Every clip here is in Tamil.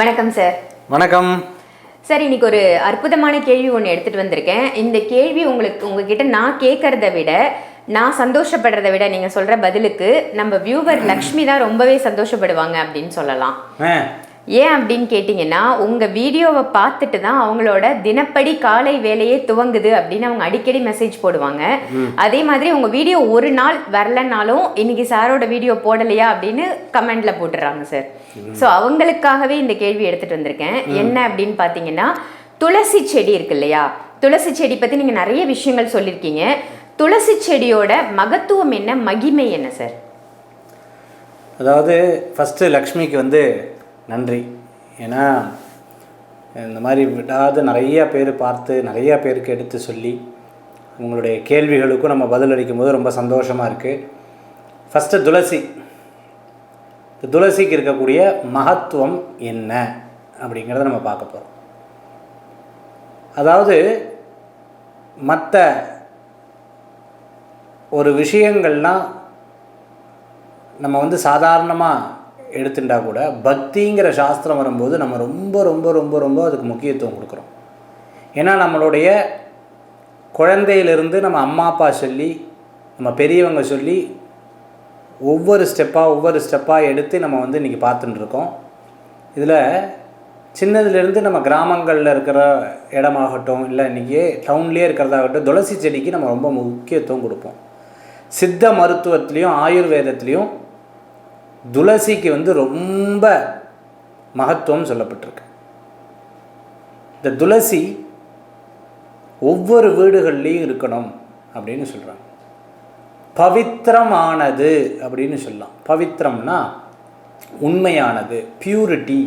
வணக்கம் சார் வணக்கம். சார் இன்னைக்கு ஒரு அற்புதமான கேள்வி ஒன்று எடுத்துட்டு வந்திருக்கேன். இந்த கேள்வி உங்களுக்கு உங்ககிட்ட நான் கேட்கறத விட நான் சந்தோஷப்படுறத விட நீங்க சொல்ற பதிலுக்கு நம்ம வியூவர் லக்ஷ்மி தான் ரொம்பவே சந்தோஷப்படுவாங்க அப்படின்னு சொல்லலாம். ஏன் அப்படின்னு கேட்டிங்கன்னா உங்க வீடியோவை பார்த்துட்டு தான் அவங்களோட தினப்படி காலை வேலையே துவங்குது அப்படின்னு அவங்க அடிக்கடி மெசேஜ் போடுவாங்க. அதே மாதிரி உங்க வீடியோ ஒரு நாள் வரலனாலும் இன்னைக்கு சாரோட வீடியோ போடலையா அப்படின்னு கமெண்ட்ல போட்டுறாங்க சார் ஸோ அவங்களுக்காகவே இந்த கேள்வி எடுத்துட்டு வந்திருக்கேன். என்ன அப்படின்னு பார்த்தீங்கன்னா துளசி செடி இருக்கு இல்லையா? துளசி செடி பத்தி நீங்க நிறைய விஷயங்கள் சொல்லியிருக்கீங்க துளசி செடியோட மகத்துவம் என்ன? மகிமை என்ன சார் அதாவது ஃபஸ்ட்டு லக்ஷ்மிக்கு வந்து நன்றி. ஏன்னா இந்த மாதிரி விடாது நிறையா பேர் பார்த்து நிறைய பேருக்கு எடுத்து சொல்லி உங்களுடைய கேள்விகளுக்கும் நம்ம பதிலளிக்கும் போது ரொம்ப சந்தோஷமாக இருக்குது ஃபஸ்ட்டு துளசி. இந்த துளசிக்கு இருக்கக்கூடிய மகத்துவம் என்ன அப்படிங்கிறத நம்ம பார்க்க போகிறோம் அதாவது மற்ற ஒரு விஷயங்கள்லாம் நம்ம வந்து சாதாரணமாக எடுத்துட்டா கூட பக்திங்கிற சாஸ்திரம் வரும்போது நம்ம ரொம்ப ரொம்ப ரொம்ப ரொம்ப அதுக்கு முக்கியத்துவம் கொடுக்குறோம். ஏன்னா நம்மளுடைய குழந்தையிலிருந்து நம்ம அம்மா அப்பா சொல்லி நம்ம பெரியவங்க சொல்லி ஒவ்வொரு ஸ்டெப்பாக ஒவ்வொரு ஸ்டெப்பாக எடுத்து நம்ம வந்து இன்றைக்கி பார்த்துட்டுருக்கோம். இதில் சின்னதுலேருந்து நம்ம கிராமங்களில் இருக்கிற இடமாகட்டும் இல்லை இன்றைக்கி டவுன்லேயே இருக்கிறதாகட்டும் துளசி செடிக்கு நம்ம ரொம்ப முக்கியத்துவம் கொடுப்போம். சித்த மருத்துவத்துலேயும் ஆயுர்வேதத்துலேயும் துளசிக்கு வந்து ரொம்ப மகத்துவம் சொல்லப்பட்டிருக்கு. இந்த துளசி ஒவ்வொரு வீடுகள்லேயும் இருக்கணும் அப்படின்னு சொல்கிறாங்க பவித்திரமானது அப்படின்னு சொல்லலாம். பவித்திரம்னா உண்மையானது பியூரிட்டி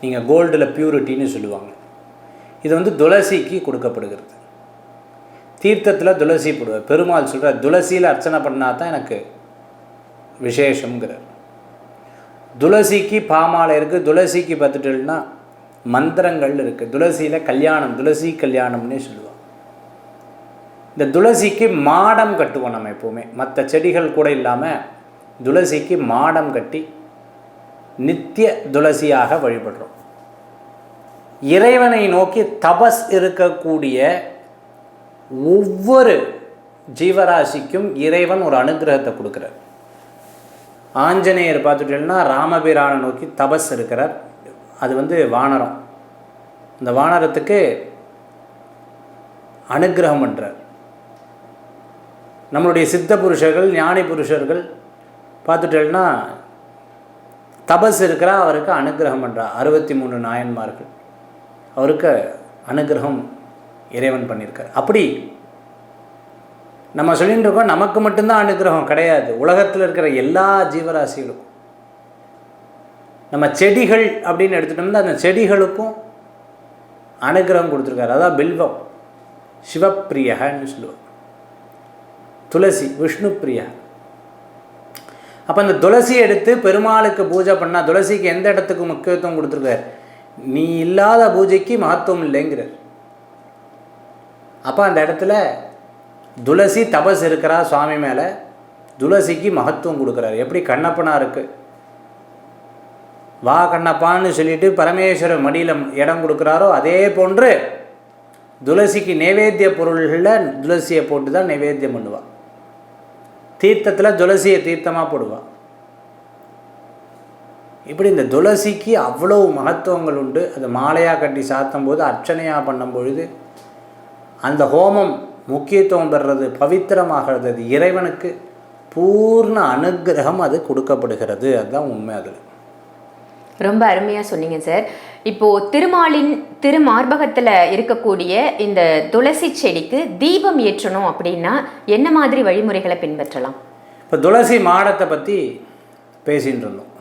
நீங்கள் கோல்டில் பியூரிட்டின்னு சொல்லுவாங்க. இது வந்து துளசிக்கு கொடுக்கப்படுகிறது. தீர்த்தத்தில் துளசி போடுவார். பெருமாள் சொல்கிறார் துளசியில் அர்ச்சனை பண்ணால் தான் எனக்கு விசேஷங்கிறார் துளசிக்கு பாமாலை இருக்குது துளசிக்கு பார்த்துட்டோம்னா மந்திரங்கள் இருக்குது துளசியில் கல்யாணம் துளசி கல்யாணம்னே சொல்லுவாங்க. இந்த துளசிக்கு மாடம் கட்டுவோம் நம்ம எப்போவுமே. மற்ற செடிகள் கூட இல்லாமல் துளசிக்கு மாடம் கட்டி நித்திய துளசியாக வழிபடுறோம். இறைவனை நோக்கி தபஸ் இருக்கக்கூடிய ஒவ்வொரு ஜீவராசிக்கும் இறைவன் ஒரு அனுகிரகத்தை கொடுக்குறார். ஆஞ்சநேயர் பார்த்துட்டீங்கன்னா ராமபிரானை நோக்கி தபஸ் இருக்கிறார். அது வந்து வானரம். இந்த வானரத்துக்கு அனுகிரகம் பண்ணுறார் நம்மளுடைய சித்த புருஷர்கள் ஞானி புருஷர்கள் பார்த்துட்டேன்னா தபஸ் இருக்கிறா அவருக்கு அனுகிரகம் பண்ணுறார் அறுபத்தி மூணு நாயன்மார்கள். அவருக்கு அனுகிரகம் இறைவன் பண்ணியிருக்கார். அப்படி நம்ம சொல்லிட்டு இருக்கோம் நமக்கு மட்டும்தான் அனுகிரகம் கிடையாது. உலகத்தில் இருக்கிற எல்லா ஜீவராசிகளுக்கும். நம்ம செடிகள் அப்படின்னு எடுத்துட்டோம்னா அந்த செடிகளுக்கும் அனுகிரகம் கொடுத்துருக்காரு. அதான் பில்வம். சிவப்பிரியகன்னு சொல்லுவோம் துளசி விஷ்ணு பிரியா. அப்போ அந்த துளசி எடுத்து பெருமாளுக்கு பூஜை பண்ணால் துளசிக்கு எந்த இடத்துக்கு முக்கியத்துவம் கொடுத்துருக்காரு? நீ இல்லாத பூஜைக்கு மகத்துவம் இல்லைங்கிறார். அப்போ அந்த இடத்துல துளசி தபஸ் இருக்கிறா சுவாமி மேலே. துளசிக்கு மகத்துவம் கொடுக்குறாரு. எப்படி கண்ணப்பனாக இருக்குது வா கண்ணப்பான்னு சொல்லிட்டு பரமேஸ்வரர் மடியில் இடம் கொடுக்குறாரோ அதே போன்று துளசிக்கு நைவேத்திய பொருள்களில் துளசியை போட்டு தான் நைவேத்தியம் பண்ணுவாள் தீர்த்தத்தில் துளசியை தீர்த்தமாக போடுவாள் இப்படி இந்த துளசிக்கு அவ்வளோ மகத்துவங்கள் உண்டு. அது மாலையாக கட்டி சாத்தும் போது அர்ச்சனையாக பண்ணும் பொழுது அந்த ஹோமம் முக்கியத்துவம் பெறுறது பவித்திரமாகிறது. இறைவனுக்கு பூர்ண அனுகிரகம் அது கொடுக்கப்படுகிறது. அதுதான் உண்மை அதில். ரொம்ப அருமையா சொன்னீங்க சார். இப்போ திருமாலின் திருமார்பகத்துல இருக்கக்கூடிய இந்த துளசி செடிக்கு தீபம் ஏற்றணும் அப்படின்னா என்ன மாதிரி வழிமுறைகளை பின்பற்றலாம்? இப்போ துளசி மாடத்தை பற்றி பேசின்னு இருந்தோம்.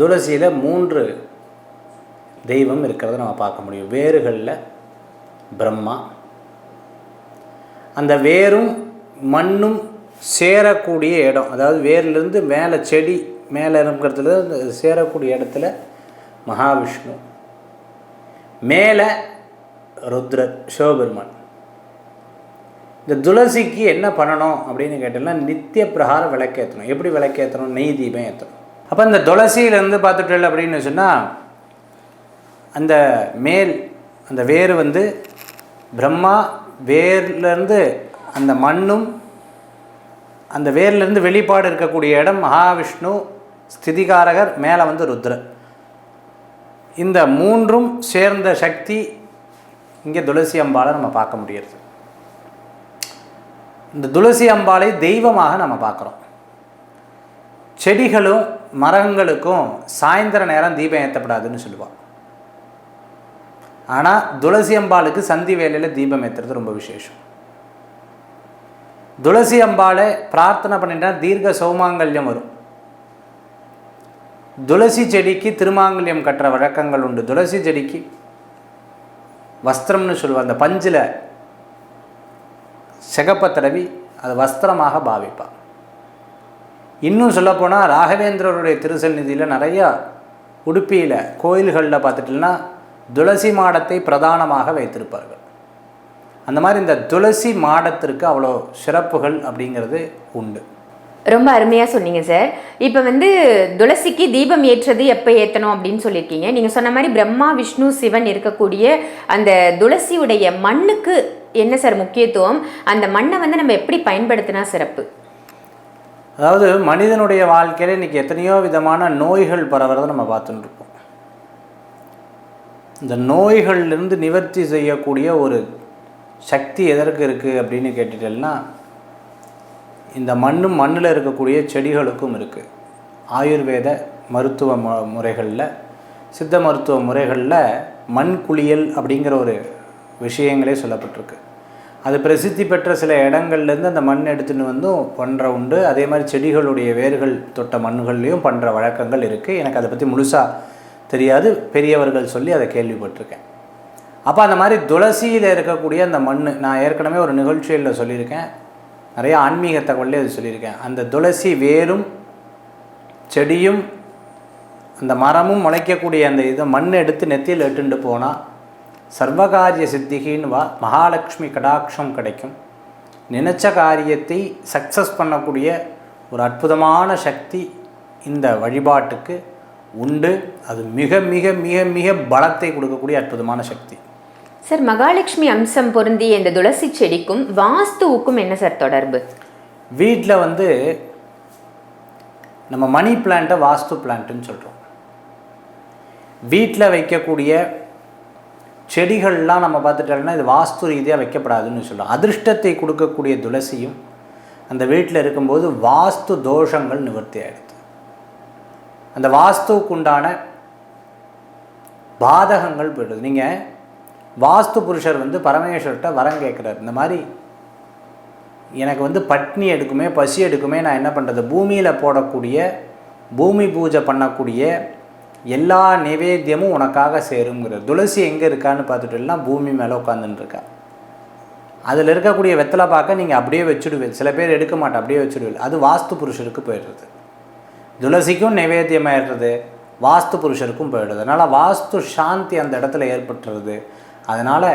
துளசியில் மூன்று தெய்வம் இருக்கிறத நம்ம பார்க்க முடியும். வேர்களில் பிரம்மா அந்த வேரும் மண்ணும் சேரக்கூடிய இடம். அதாவது வேர்லேருந்து மேலே செடி மேலே இருக்கிறதுல சேரக்கூடிய இடத்துல மகாவிஷ்ணு. மேலே ருத்ரர் சிவபெருமான். இந்த துளசிக்கு என்ன பண்ணணும் அப்படின்னு கேட்டோம்னா நித்திய பிரகாரம் விளக்கேற்றணும். எப்படி விளக்கேற்றணும்? நெய் தீபம் ஏற்றணும். அப்போ இந்த துளசியிலேருந்து பார்த்துட்டு அப்படின்னு சொன்னால் அந்த மேல் அந்த வேர் வந்து பிரம்மா வேர்லேருந்து அந்த மண்ணும் அந்த வேர்லேருந்து வெளிப்பாடு இருக்கக்கூடிய இடம் மகாவிஷ்ணு ஸ்திதிகாரகர் மேலே வந்து ருத்ரர் இந்த மூன்றும் சேர்ந்த சக்தி இங்கே துளசி அம்பாளை நம்ம பார்க்க முடியறது இந்த துளசி அம்பாளை தெய்வமாக நம்ம பார்க்குறோம். செடிகளும் மரங்களுக்கும் சாயந்தர நேரம் தீபம் ஏற்றப்படாதுன்னு சொல்லுவாள் ஆனால் துளசி அம்பாளுக்கு சந்தி வேலையில் தீபம் ஏற்றுறது ரொம்ப விசேஷம். துளசி அம்பாளை பிரார்த்தனை பண்ணிட்டா தீர்க்க சௌமாங்கல்யம் வரும். துளசி செடிக்கு திருமாங்கல்யம் கட்டுற வழக்கங்கள் உண்டு. துளசி செடிக்கு வஸ்திரம்னு சொல்லுவாள் அந்த பஞ்சில் சிகப்பை தடவி அது வஸ்திரமாக பாவிப்பாள் இன்னும் சொல்லப்போனால் ராகவேந்திரருடைய திருசந்நிதியில் நிறையா உடுப்பியில் கோயில்களில் பார்த்துட்டோம்னா துளசி மாடத்தை பிரதானமாக வைத்திருப்பார்கள். அந்த மாதிரி இந்த துளசி மாடத்திற்கு அவ்வளோ சிறப்புகள் அப்படிங்கிறது உண்டு. ரொம்ப அருமையாக சொன்னீங்க சார். இப்போ வந்து துளசிக்கு தீபம் ஏற்றது எப்போ ஏற்றணும் அப்படின்னு சொல்லியிருக்கீங்க. நீங்கள் சொன்ன மாதிரி பிரம்மா விஷ்ணு சிவன் இருக்கக்கூடிய அந்த துளசியுடைய மண்ணுக்கு என்ன சார் முக்கியத்துவம்? அந்த மண்ணை வந்து நம்ம எப்படி பயன்படுத்தினா சிறப்பு? அதாவது மனிதனுடைய வாழ்க்கையில் இன்றைக்கி எத்தனையோ விதமான நோய்கள் பரவுறதை நம்ம பார்த்துட்டு இந்த நோய்கள்லேருந்து நிவர்த்தி செய்யக்கூடிய ஒரு சக்தி எதற்கு இருக்குது அப்படின்னு கேட்டுட்டேன்னா இந்த மண்ணும் மண்ணில் இருக்கக்கூடிய செடிகளுக்கும் இருக்குது ஆயுர்வேத மருத்துவ முறைகளில் சித்த மருத்துவ முறைகளில் மண் குளியல் அப்படிங்கிற ஒரு விஷயங்களே சொல்லப்பட்டிருக்கு. அது பிரசித்தி பெற்ற சில இடங்கள்லேருந்து அந்த மண் எடுத்துன்னு வந்தும் பண்ணுற உண்டு. அதே மாதிரி செடிகளுடைய வேர்கள் தொட்ட மண்ணுகள்லேயும் பண்ணுற வழக்கங்கள் இருக்குது எனக்கு அதை பற்றி முழுசாக தெரியாது. பெரியவர்கள் சொல்லி அதை கேள்விப்பட்டிருக்கேன். அப்போ அந்த மாதிரி துளசியில் இருக்கக்கூடிய அந்த மண் நான் ஏற்கனவே ஒரு நிகழ்ச்சியில் சொல்லியிருக்கேன். நிறைய ஆன்மீக தகவலே அது சொல்லியிருக்கேன். அந்த துளசி வேரும் செடியும் அந்த மரமும் முளைக்கக்கூடிய அந்த இதை மண் எடுத்து நெத்தியில் எட்டுண்டு போனால் சர்வகாரிய சித்திகின்னு வா மகாலட்சுமி கடாட்சம் கிடைக்கும். நினச்ச காரியத்தை சக்ஸஸ் பண்ணக்கூடிய ஒரு அற்புதமான சக்தி இந்த வழிபாட்டுக்கு உண்டு. அது மிக மிக மிக மிக பலத்தை கொடுக்கக்கூடிய அற்புதமான சக்தி. சார் மகாலட்சுமி அம்சம் பொருந்திய இந்த துளசி செடிக்கும் வாஸ்துவுக்கும் என்ன சார் தொடர்பு? வீட்டில் வந்து நம்ம மணி பிளான்ட்டை வாஸ்து பிளான்ட்டுன்னு சொல்கிறோம் வீட்டில் வைக்கக்கூடிய செடிகள்லாம் நம்ம பார்த்துட்டோம்னா இது வாஸ்து ரீதியாக வைக்கப்படாதுன்னு சொல்கிறோம் அதிர்ஷ்டத்தை கொடுக்கக்கூடிய துளசியும் அந்த வீட்டில் இருக்கும்போது வாஸ்து தோஷங்கள் நிவர்த்தி ஆகிடுது அந்த வாஸ்துவுக்கு உண்டான பாதகங்கள் போயிடுது. நீங்கள் வாஸ்து புருஷர் வந்து பரமேஸ்வர்கிட்ட வரம் கேட்குறாரு. இந்த மாதிரி எனக்கு வந்து பட்னி எடுக்குமே பசி எடுக்குமே நான் என்ன பண்ணுறது பூமியில் போடக்கூடிய பூமி பூஜை பண்ணக்கூடிய எல்லா நிவேத்தியமும் உனக்காக சேருங்கிறது துளசி எங்கே இருக்கான்னு பார்த்துட்டுலாம் பூமி மேலே உட்காந்துட்டு அதில் இருக்கக்கூடிய வெத்தலை பார்க்க நீங்கள் அப்படியே வச்சுடுவீங்க சில பேர் எடுக்க மாட்டேன் அப்படியே வச்சுடுவீங்க அது வாஸ்து புருஷருக்கு போயிடுறது. துளசிக்கும் நைவேத்தியமாயிடுறது வாஸ்து புருஷருக்கும் போயிடுது. அதனால் வாஸ்து சாந்தி அந்த இடத்துல ஏற்பட்டுறது. அதனால்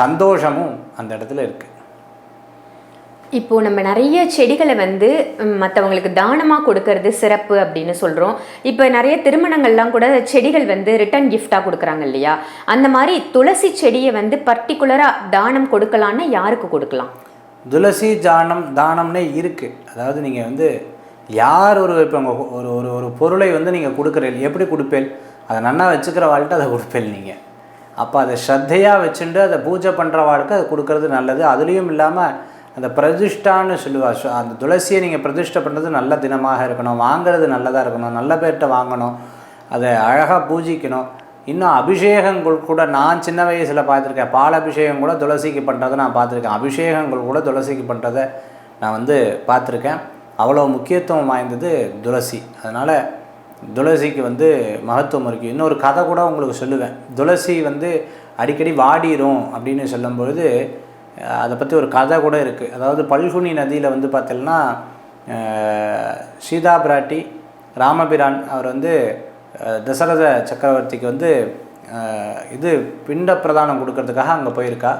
சந்தோஷமும் அந்த இடத்துல இருக்குது இப்போ நம்ம நிறைய செடிகளை வந்து மற்றவங்களுக்கு தானமாக கொடுக்கறது சிறப்பு அப்படின்னு சொல்கிறோம் இப்போ நிறைய திருமணங்கள்லாம் கூட செடிகள் வந்து ரிட்டர்ன் கிஃப்டாக கொடுக்குறாங்க இல்லையா? அந்த மாதிரி துளசி செடியை வந்து பர்டிகுலராக தானம் கொடுக்கலான்னா யாருக்கு கொடுக்கலாம்? துளசி தானம் தானம்னே இருக்குது அதாவது நீங்கள் வந்து யார் ஒரு இப்போ உங்கள் ஒரு ஒரு ஒரு பொருளை வந்து நீங்கள் கொடுக்குறீங்க எப்படி கொடுப்பேன்? அதை நன்னா வச்சுக்கிற வாழ்க்கை அதை கொடுப்பேன் நீங்கள் அப்போ அதை ஸ்ரத்தையாக வச்சுட்டு அதை பூஜை பண்ணுற வாழ்க்கை அதை கொடுக்கறது நல்லது. அதுலேயும் இல்லாமல் அந்த பிரதிஷ்டான்னு சொல்லுவா அந்த துளசியை நீங்கள் பிரதிஷ்டை பண்ணுறது நல்ல தினமாக இருக்கணும். வாங்குறது நல்லதாக இருக்கணும். நல்ல பேர்கிட்ட வாங்கணும். அதை அழகாக பூஜிக்கணும். இன்னும் அபிஷேகங்கள் கூட நான் சின்ன வயசில் பார்த்துருக்கேன். பால் அபிஷேகம் கூட துளசிக்கு பண்ணுறதை நான் பார்த்துருக்கேன். அபிஷேகங்கள் கூட துளசிக்கு பண்ணுறதை நான் வந்து பார்த்துருக்கேன். அவ்வளோ முக்கியத்துவம் வாய்ந்தது துளசி. அதனால் துளசிக்கு வந்து மகத்துவம் இருக்குது இன்னொரு கதை கூட உங்களுக்கு சொல்லுவேன். துளசி வந்து அடிக்கடி வாடிரும் அப்படின்னு சொல்லும்பொழுது அதை பற்றி ஒரு கதை கூட இருக்குது அதாவது பல்குனி நதியில் வந்து பார்த்தீங்கன்னா சீதா பிராட்டி ராமபிரான் அவர் வந்து தசரத சக்கரவர்த்திக்கு வந்து இது பிண்ட பிரதானம் கொடுக்கறதுக்காக அங்கே போயிருக்கா.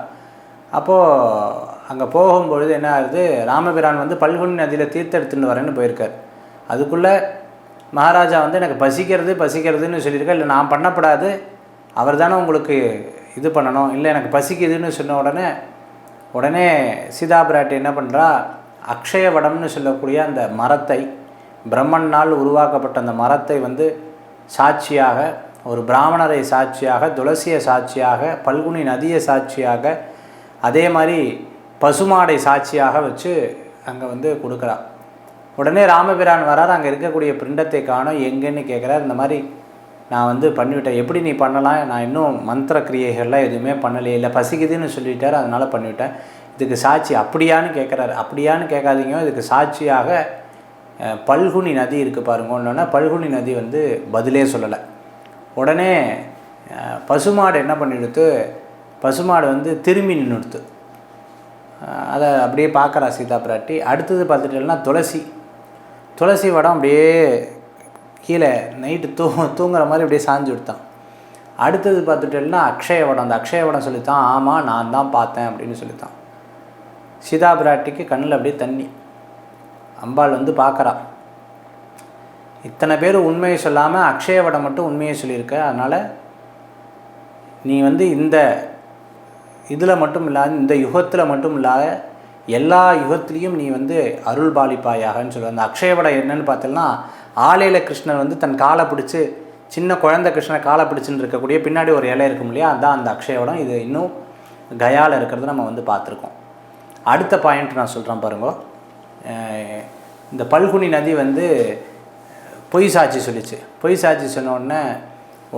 அப்போது அங்கே போகும்பொழுது என்ன ஆகுது? ராமபிரான் வந்து பல்குனி நதியில் தீர்த்தெடுத்துன்னு வரேன்னு போயிருக்கார். அதுக்குள்ளே மகாராஜா வந்து எனக்கு பசிக்கிறது பசிக்கிறதுன்னு சொல்லியிருக்கா இல்லை நான் பண்ணப்படாது அவர் தானே உங்களுக்கு இது பண்ணணும் இல்லை எனக்கு பசிக்குதுன்னு சொன்ன உடனே உடனே சீதா பிராட்டி என்ன பண்ணுறா அக்ஷய வடம்னு சொல்லக்கூடிய அந்த மரத்தை பிரம்மனால் உருவாக்கப்பட்ட அந்த மரத்தை வந்து சாட்சியாக ஒரு பிராமணரை சாட்சியாக துளசியை சாட்சியாக பல்குனி நதியை சாட்சியாக அதே மாதிரி பசுமாடை சாட்சியாக வச்சு அங்கே வந்து கொடுக்குறா. உடனே ராமபிரான் வரார் அங்கே இருக்கக்கூடிய பிண்டத்தை காணோம் எங்கன்னு கேட்குறார் இந்த மாதிரி நான் வந்து பண்ணிவிட்டேன். எப்படி நீ பண்ணலாம்? நான் இன்னும் மந்திர கிரியைகள்லாம் எதுவுமே பண்ணலையே. இல்லை பசிக்குதுன்னு சொல்லிட்டார் அதனால் பண்ணிவிட்டேன். இதுக்கு சாட்சி அப்படியான்னு கேட்குறாரு அப்படியான்னு கேட்காதீங்க இதுக்கு சாட்சியாக பல்குனி நதி இருக்குது பாருங்கன்னொன்னே பல்குனி நதி வந்து பதிலே சொல்லலை. உடனே பசுமாடு என்ன பண்ணிவிடுத்து பசுமாடு வந்து திரும்பி நின்றுடுத்து அதை அப்படியே பார்க்குறா சீதா பிராட்டி. அடுத்தது பார்த்துட்டேன்னா துளசி. துளசி வடம் அப்படியே கீழே நைட்டு தூ தூங்குற மாதிரி அப்படியே சாஞ்சு விடுத்தான் அடுத்தது பார்த்துட்டேன்னா அக்ஷய வடம். அந்த அக்ஷய வடம் சொல்லித்தான் ஆமாம் நான் தான் பார்த்தேன் அப்படின்னு சொல்லித்தான். சீதா பிராட்டிக்கு கண்ணில் அப்படியே தண்ணி. அம்பாள் வந்து பார்க்குறா. இத்தனை பேர் உண்மையை சொல்லாமல் அக்ஷய வடம் மட்டும் உண்மையை சொல்லியிருக்க. அதனால் நீ வந்து இந்த இதில் மட்டும் இல்லாத இந்த யுகத்தில் மட்டும் இல்லாத எல்லா யுகத்திலையும் நீ வந்து அருள் பாலிப்பாயாகன்னு சொல்லுவேன் அந்த அக்ஷயவடம் என்னன்னு பார்த்தோம்னா ஆலையில கிருஷ்ணன் வந்து தன் காலை பிடிச்சி சின்ன குழந்தை கிருஷ்ணனை காலை பிடிச்சின்னு இருக்கக்கூடிய பின்னாடி ஒரு இலை இருக்கும் இல்லையா? அதுதான் அந்த அக்ஷயவடம் இது இன்னும் கயாவில் இருக்கிறத நம்ம வந்து பார்த்துருக்கோம். அடுத்த பாயிண்ட் நான் சொல்கிறேன் பாருங்க. இந்த பல்குனி நதி வந்து பொய் சாட்சி சொல்லிச்சு. பொய் சாட்சி சொன்ன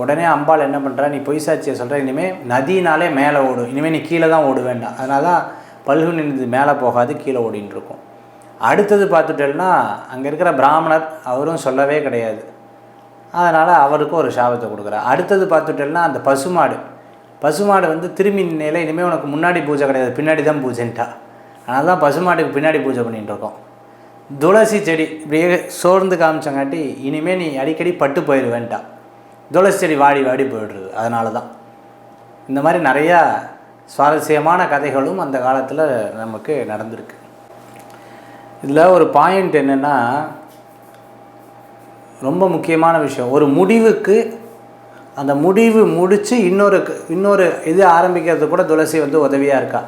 உடனே அம்பாள் என்ன பண்ணுறா நீ பொய் சாட்சியை சொல்கிற இனிமேல் நதினாலே மேலே ஓடும் இனிமேல் நீ கீழே தான் ஓட வேண்டாம். அதனால தான் பல்கு நின்று மேலே போகாது கீழே ஓடின்னு இருக்கும். அடுத்தது பார்த்துட்டேன்னா அங்கே இருக்கிற பிராமணர் அவரும் சொல்லவே கிடையாது. அதனால் அவருக்கும் ஒரு சாபத்தை கொடுக்குறா அடுத்தது பார்த்துட்டேன்னா அந்த பசுமாடு. பசுமாடு வந்து திரும்பி நிலையில் இனிமேல் உனக்கு முன்னாடி பூஜை கிடையாது பின்னாடி தான் பூஜைன்ட்டா. அதனால தான் பசுமாட்டுக்கு பின்னாடி பூஜை பண்ணிகிட்டு இருக்கோம். துளசி செடி இப்படியே சோர்ந்து காமிச்சங்காட்டி இனிமேல் நீ அடிக்கடி பட்டு போயிடுவேன்ட்டா துளசி செடி வாடி வாடி போயிடுறது. அதனால தான் இந்த மாதிரி நிறையா சுவாரஸ்யமான கதைகளும் அந்த காலத்தில் நமக்கு நடந்திருக்கு. இதில் ஒரு பாயிண்ட் என்னென்னா ரொம்ப முக்கியமான விஷயம். ஒரு முடிவுக்கு அந்த முடிவு முடித்து இன்னொரு இன்னொரு இது ஆரம்பிக்கிறது கூட துளசி வந்து உதவியாக இருக்கா?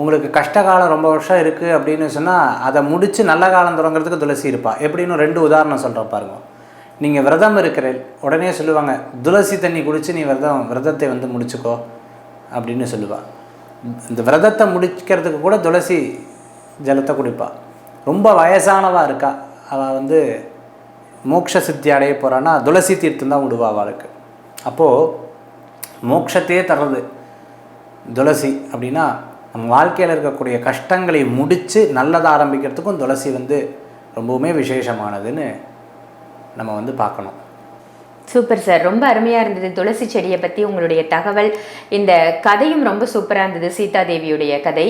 உங்களுக்கு கஷ்ட காலம் ரொம்ப வருஷம் இருக்குது அப்படின்னு சொன்னால் அதை முடித்து நல்ல காலம் தொடங்குறதுக்கு துளசி இருப்பாள் எப்படின்னு ரெண்டு உதாரணம் சொல்கிற பாருங்க. நீங்கள் விரதம் இருக்கிறேன் உடனே சொல்லுவாங்க துளசி தண்ணி குடித்து நீ விரதம் விரதத்தை வந்து முடிச்சுக்கோ அப்படின்னு சொல்லுவாள் இந்த விரதத்தை முடிக்கிறதுக்கு கூட துளசி ஜலத்தை குடிப்பாள் ரொம்ப வயசானவா இருக்கா. அவள் வந்து மோட்ச சித்தி அடைய போகிறான்னா துளசி தீர்த்தம் தான் விடுவா அவளுக்கு. அப்போது மோட்சத்தையே தர்றது துளசி அப்படின்னா நம்ம வாழ்க்கையில் இருக்கக்கூடிய கஷ்டங்களை முடித்து நல்லதாக ஆரம்பிக்கிறதுக்கும் துளசி வந்து ரொம்பவுமே விசேஷமானதுன்னு நம்ம வந்து பார்க்கணும். சூப்பர் சார் ரொம்ப அருமையாக இருந்தது. துளசி செடியை பற்றி உங்களுடைய தகவல். இந்த கதையும் ரொம்ப சூப்பராக இருந்தது. சீதா தேவியுடைய கதை.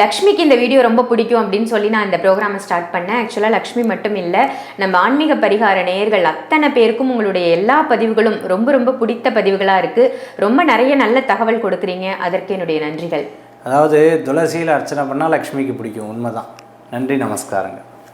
லக்ஷ்மிக்கு இந்த வீடியோ ரொம்ப பிடிக்கும் அப்படின்னு சொல்லி நான் இந்த ப்ரோக்ராமை ஸ்டார்ட் பண்ணேன். ஆக்சுவலாக லக்ஷ்மி மட்டும் இல்லை நம்ம ஆன்மீக பரிகார நேயர்கள் அத்தனை பேருக்கும் உங்களுடைய எல்லா பதிவுகளும் ரொம்ப ரொம்ப பிடித்த பதிவுகளாக இருக்குது ரொம்ப நிறைய நல்ல தகவல் கொடுக்குறீங்க. அதற்கு என்னுடைய நன்றிகள். அதாவது துளசியில் அர்ச்சனை பண்ணால் லக்ஷ்மிக்கு பிடிக்கும். உண்மைதான். நன்றி நமஸ்காரங்க.